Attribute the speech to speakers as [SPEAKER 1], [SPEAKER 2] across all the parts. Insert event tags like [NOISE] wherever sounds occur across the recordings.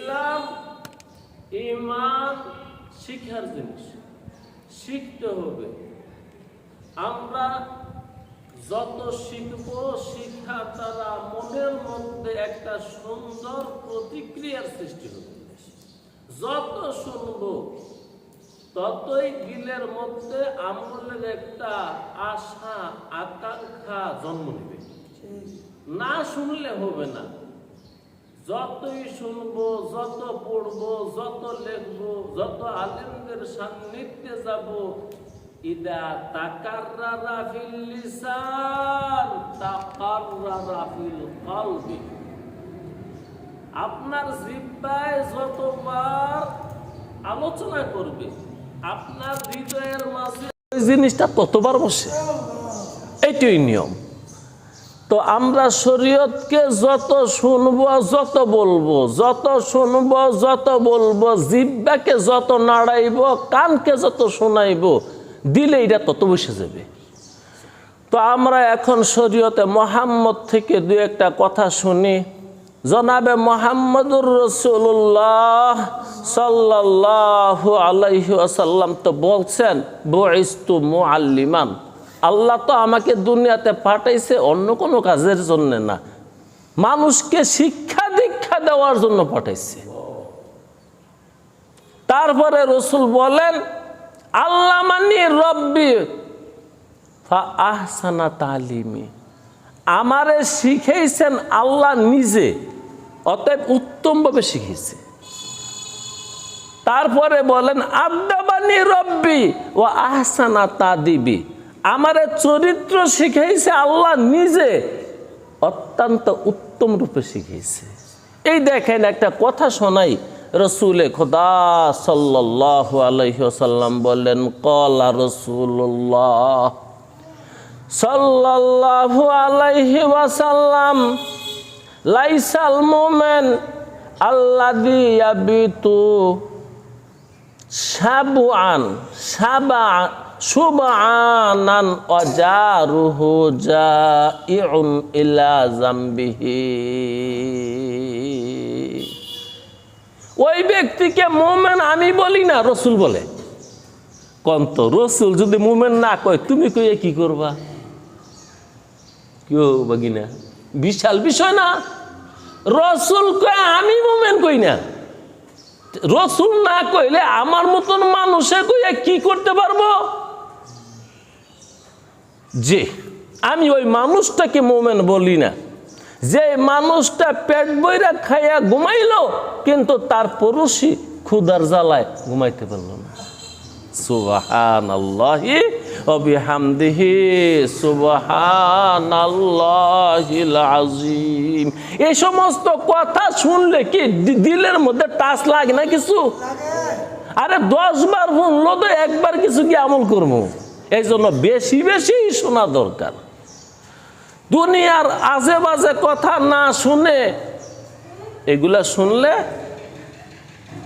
[SPEAKER 1] ইসলাম ইমান শিক্ষার জিনিস। শিখতে হবে। আমরা যত শিখব শিক্ষা দ্বারা মনের মধ্যে একটা সুন্দর প্রতিক্রিয়ার সৃষ্টি হবে। যত শুনব ততই দিলের মধ্যে আমলের একটা আশা আকাঙ্ক্ষা জন্ম নেবে। না শুনলে হবে না। যতই শুনব, যত পড়ব, যত লিখব, যত আলেমদের সান্নিধ্যে যাব, ইদা তাকাররারা ফিল লিসান কলবি। আপনার জিব্বায় যতবার আলোচনা করবে, আপনার হৃদয়ের মাঝে জিনিসটা ততবার বসে। এইটাই নিয়ম। তো আমরা শরীয়তকে যত শুনব, যত বলব, যত শুনব, যত বলব, জিব্বাকে যত নাড়াইব, কানকে যত শোনাইব, দিলে এটা তত বসে যাবে। তো আমরা এখন শরীয়তে মোহাম্মদ থেকে দু একটা কথা শুনি। জনাবে মোহাম্মদুর রসুল্লাহ সাল্লাহ আলাইহি আসাল্লাম তো বলছেন, বইস্তু মুআল্লিমান। আল্লাহ তো আমাকে দুনিয়াতে পাঠাইছে অন্য কোনো কাজের জন্য না। মানুষকে শিক্ষা দীক্ষা দেওয়ার জন্য পাঠাইছে। তারপরে রসুল বলেন আল্লাহ মানি রব্বি আহসানা তালিমি। আমারে শিখেছেন আল্লাহ নিজে, অতএব উত্তমভাবে শিখেছে তারপরে বলেন আব্দাবানি রব্বি ও আহসানা তা দিবি আমারে চরিত্র শিখাইছে আল্লাহ নিজে, অত্যন্ত উত্তম রূপে শিখিয়েছে এই দেখেন একটা কথা শোনাই, রসুলে খোদা সাল্লাহ আলহ্লাম বললেন, কলা রসুল্লাহ সাল্লাল্লাহু আলাইহি ওয়াসাল্লাম লাইসাল মোমেন আল্লাদি ইয়াবিতু সাবুআন সাবা সুবআনান অজারুহু জাইউন ইলা জামবিহি। ওই ব্যক্তিকে মোমেন আমি বলি না, রসুল বলে। কন্ত, রসুল যদি মোমেন না কয়, তুমি কইয়ে কি করবা? কেউ বাগিনা, বিশাল বিষয় না। রসুল কয়, আমি মোমেন কই না। রসুল না কইলে আমার মতন মানুষে কইয়া কি করতে পারব? যে আমি ওই মানুষটাকে মোমেন বলি না। যে মানুষটা পেট বইরা খাইয়া ঘুমাইল কিন্তু তার পরশি ক্ষুদার জ্বালায় ঘুমাইতে পারল না। সুবাহান আল্লাহি অবিহামদিহি সুবাহান আল্লাহিল আজিম এই সমস্ত কথা শুনলে কি দিলের মধ্যে টাচ লাগে না কিছু? আরে দশ বার শুনলো তো একবার কিছু কি আমল করব? এই জন্য বেশি বেশি শোনা দরকার। দুনিয়ার আজে বাজে কথা না শুনে এগুলা শুনলে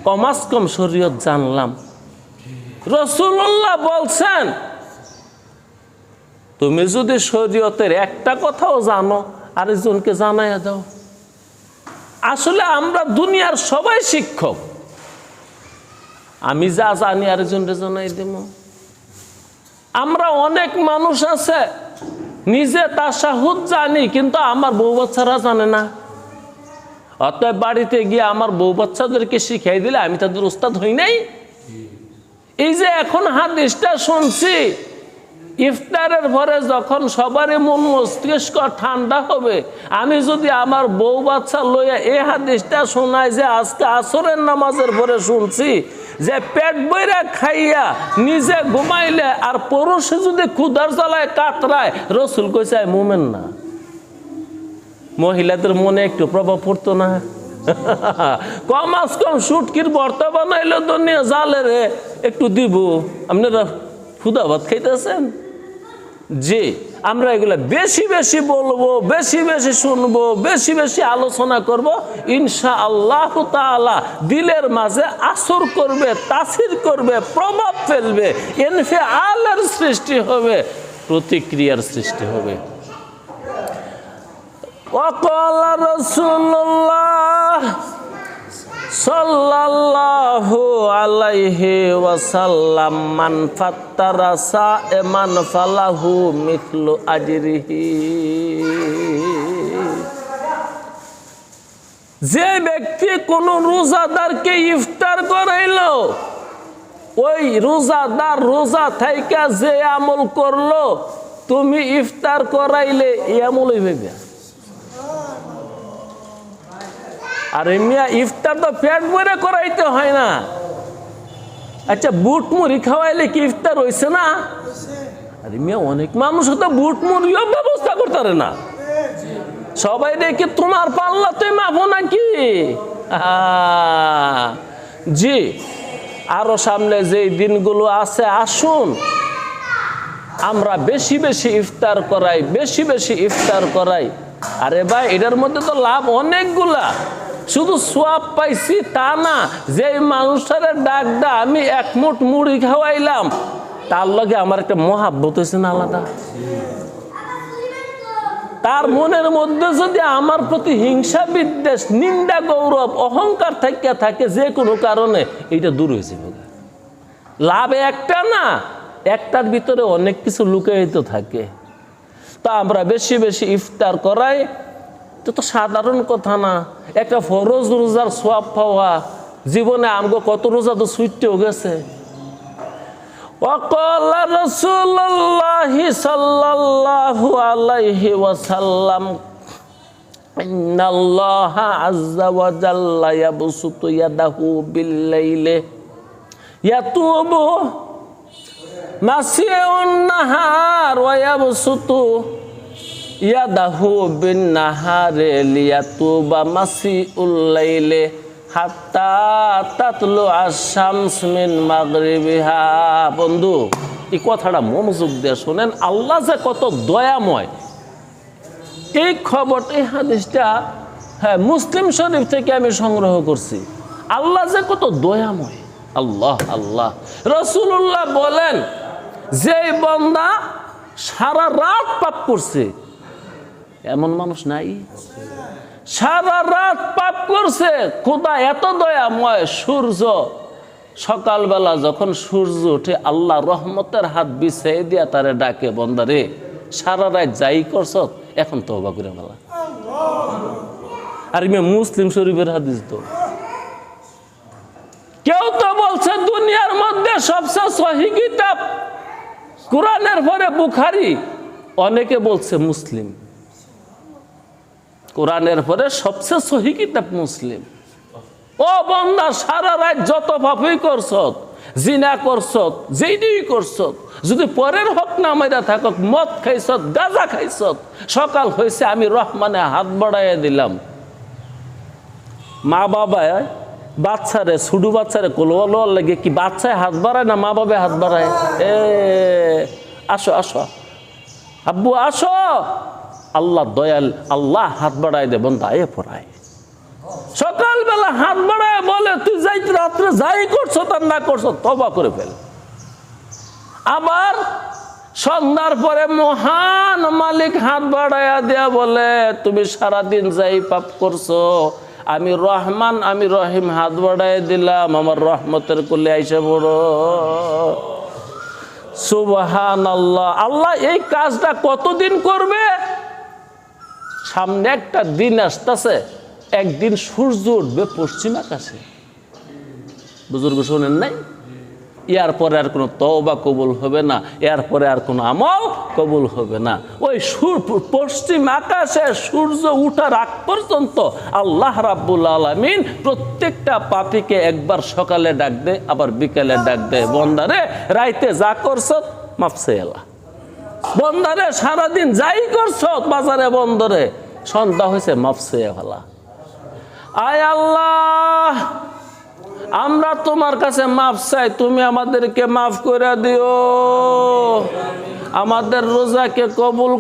[SPEAKER 1] কমাস কম শরীয়ত জানলাম। রসুল্লাহ বলছেন, তুমি যদি শরীয়তের একটা কথাও জানো, আরেকজনকে জানাইয়া দাও। আসলে আমরা দুনিয়ার সবাই শিক্ষক। আমি যা জানি আরেকজনকে জানাই দেব। আমরা অনেক মানুষ আছে, নিজে তাসাহুদ জানি, কিন্তু আমার বউ বাচ্চারা জানে না। অতএব বাড়িতে গিয়ে আমার বউ বাচ্চাদেরকে শিখাই দিলে আমি তাদের উস্তাদ হই নাই। এই যে এখন হাদিসটা শুনছি, ইফতারের পরে যখন সবারই মন মস্তিষ্ক ঠান্ডা হবে, আমি যদি আমার বউ বাচ্চা লইয়া এই হাদিসটা শোনাই যে আজকে আসরের নামাজের পরে শুনছি যে পেট বইরা খাইয়া নিজে ঘুমাইলে আর পরশে যদি ক্ষুদার জ্বালায়, কাতরায়, রসুল কইছে মোমেন না। মহিলাদের মনে একটু প্রভাব পড়তো না। [LAUGHS] কম আজ কম সুটকির বর্তা বানাইলো দুনিয়া জালে রে, একটু দিব। আপনারা খুদা ভাত খাইতেছেন? যে আমরা এগুলো বেশি বেশি বলব, বেশি বেশি শুনব, বেশি বেশি আলোচনা করব। ইনশা আল্লাহ তালা দিলের মাঝে আসর করবে, তাসির করবে, প্রভাব ফেলবে এনফে আলের সৃষ্টি হবে, প্রতিক্রিয়ার সৃষ্টি হবে। অকল রসুল্লাহ সাল্লাল্লাহু আলাইহি ওয়াসাল্লাম, মান ফাত্তারা সাইমান ফালাহু মিথলু আজরিহি। যে ব্যক্তি কোন রোজাদারকে ইফতার করাইল, ওই রোজাদার রোজা থাইকা যে আমল করল, তুমি ইফতার করাইলে এই আমল হইবে। আর মিয়া, ইফতার তো পেট ভরে করাইতে হয় না। আচ্ছা বুট মুড়ি খাওয়াইলে কি ইফতার হইছে না? আরে মিয়া, অনেক মানুষ তো বুট মুড়িও ব্যবস্থা করতে পারে না। সবাই দেখে তোমার পাল্লা তুই মাপো নাকি? জি, আরও সামনে যে দিনগুলো আছে, আসুন। আমরা বেশি বেশি ইফতার করাই, বেশি বেশি ইফতার করাই। আরে ভাই, এটার মধ্যে তো লাভ অনেকগুলা। শুধু সোয়াব পাইছি তা না যে মানুষটারে ডাক দা, আমি এক মুঠ মুড়ি খাওয়াইলাম, তার লগে আমার একটা মহাব্বত হয়েছে না আলাদা? তার মনের মধ্যে যদি আমার প্রতি হিংসা, বিদ্বেষ, নিন্দা, গৌরব, অহংকার থাকিয়া থাকে যে কোনো কারণে, এইটা দূর হয়েছে লাভ একটা না, একটার ভিতরে অনেক কিছু লুকায়িত থাকে। তা আমরা বেশি বেশি ইফতার করাই তো তো সাধারণ কথা না একটা ফরজ রোজার সোয়াব পাওয়া জীবনে আমগো কত রোজা তো সুইটেও গেছে وقال رسول الله صلى الله عليه وسلم إن الله عز وجل يبسط يده بالليل يتوب مسيء النهار ويبسط ইয়াদাহু বিন নাহারে লিয়াতু বা মাসি উল্লাইলে হাত্তা তাতলো আশামস মিন বন্ধু, এই কথাটা মনোযোগ দিয়ে শোনেন। আল্লাহ যে কত দয়াময়। এই খবর, এই হাদিসটা হ্যাঁ মুসলিম শরীফ থেকে আমি সংগ্রহ করছি। আল্লাহ যে কত দয়াময়। আল্লাহ আল্লাহ। রসুল্লাহ বলেন যে বন্দা সারা রাত পাপ করছে এমন মানুষ নাই? সারা রাত পাপ করছে। খোদা এত দয়াময় সূর্য। সকালবেলা যখন সূর্য উঠে আল্লাহ রহমতের হাত বিছিয়ে দিয়া তারে ডাকে বন্দারে সারা রাত যাই করছ, এখন তো করে বেলা আর মুসলিম শরীফের হাদিস তো। কেউ তো বলছে, দুনিয়ার মধ্যে সবচেয়ে সহি কোরআনের বুখারি। অনেকে বলছে, মুসলিম। কোরআনের পরে সবচেয়ে সহি কিতাব মুসলিম। ও বন্দা, সারা রাত যত পাপই করছত, জিনা করছত যেইটাই করছত, যদি পরের হক না মাইরা থাকক, মদ খাইছত, গাজা খাইছত, সকাল হয়েছে আমি রহমানে হাত বাড়াইয়া দিলাম। মা বাবায়, বাচ্চারে ছুডু বাচ্চারে কোলো লাগে, কি বাচ্চায় হাত বাড়ায় না মা বাবায় হাত বাড়ায়? এ, আসো আসো। আব্বু, আসো। আল্লাহ দয়াল, আল্লাহ হাত বাড়ায় দে, বন্ধা এ পড়ায়। সকালবেলা হাত বাড়ায় বলে, তুই যাই, রাত্রে যাই করছ তার না করছ তবা করে ফেল। আবার সন্ধ্যার পরে মহান মালিক হাত বাড়াইয়া দেয়া বলে, তুমি সারাদিন যাই পাপ করছ, আমি রহমান, আমি রহিম, হাত বাড়াই দিলাম, আমার রহমতের কোলে আইসে বড় সুবহান আল্লাহ আল্লাহ এই কাজটা কতদিন করবে? সামনে একটা দিন আসতেছে, একদিন সূর্য উঠবে পশ্চিম আকাশে। বুজুর্গ শোনেন নাই? ইয়ার পরে আর কোনো তওবা কবুল হবে না এর পরে আর কোনো আমল কবুল হবে না। ওই সুর পশ্চিম আকাশে সূর্য উঠার আগ পর্যন্ত আল্লাহ রাব্বুল আলমিন প্রত্যেকটা পাপিকে একবার সকালে ডাক দেয় আবার বিকালে ডাক দেয় বন্দারে, রাইতে যা করছ মাপসে এলা বন্দারে সারাদিন যাই করছ, বাজারে বন্দরে। সন্ধ্যা হয়েছে মাপসে ফেলা। আয় আল্লাহ, আমরা তোমার কাছে মাফ চাই, তুমি আমাদেরকে মাফ করে দিও। আমাদের রোজাকে কবুল